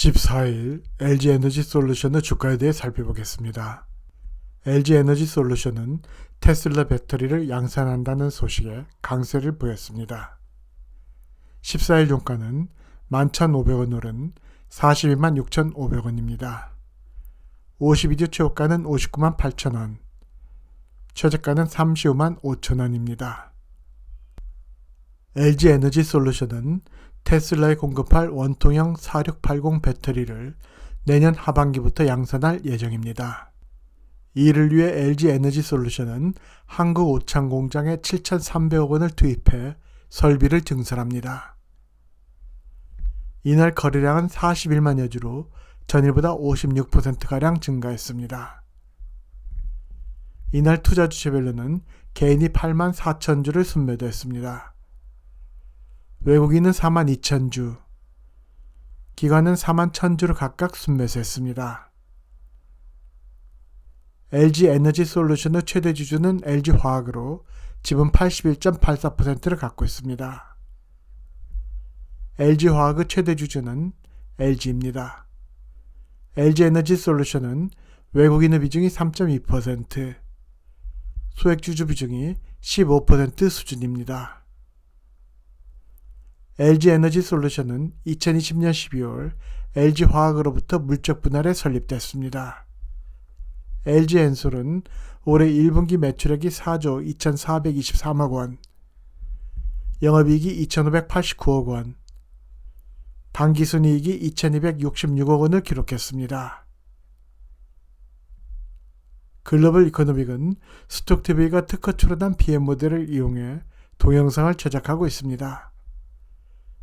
14일 LG에너지 솔루션의 주가에 대해 살펴보겠습니다. LG에너지 솔루션은 테슬라 배터리를 양산한다는 소식에 강세를 보였습니다. 14일 종가는 11,500원 오른 42만 6,500원입니다. 52주 최고가는 59만 8천원, 최저가는 35만 5천원입니다. LG에너지 솔루션은 테슬라에 공급할 원통형 4680 배터리를 내년 하반기부터 양산할 예정입니다. 이를 위해 LG 에너지 솔루션은 한국 오창 공장에 7,300억 원을 투입해 설비를 증설합니다. 이날 거래량은 41만 여 주로 전일보다 56%가량 증가했습니다. 이날 투자 주체별로는 개인이 8만 4천 주를 순매도했습니다. 외국인은 4만 2천 주, 기관은 4만 1천 주를 각각 순매수했습니다. LG 에너지 솔루션의 최대 주주는 LG 화학으로 지분 81.84%를 갖고 있습니다. LG 화학의 최대 주주는 LG입니다. LG 에너지 솔루션은 외국인의 비중이 3.2%, 소액 주주 비중이 15% 수준입니다. LG 에너지 솔루션은 2020년 12월 LG 화학으로부터 물적 분할에 설립됐습니다. LG 엔솔은 올해 1분기 매출액이 4조 2,423억 원, 영업이익이 2,589억 원, 당기순이익이 2,266억 원을 기록했습니다. 글로벌 이코노믹은 스톡TV가 특허 출원한 PM 모델을 이용해 동영상을 제작하고 있습니다.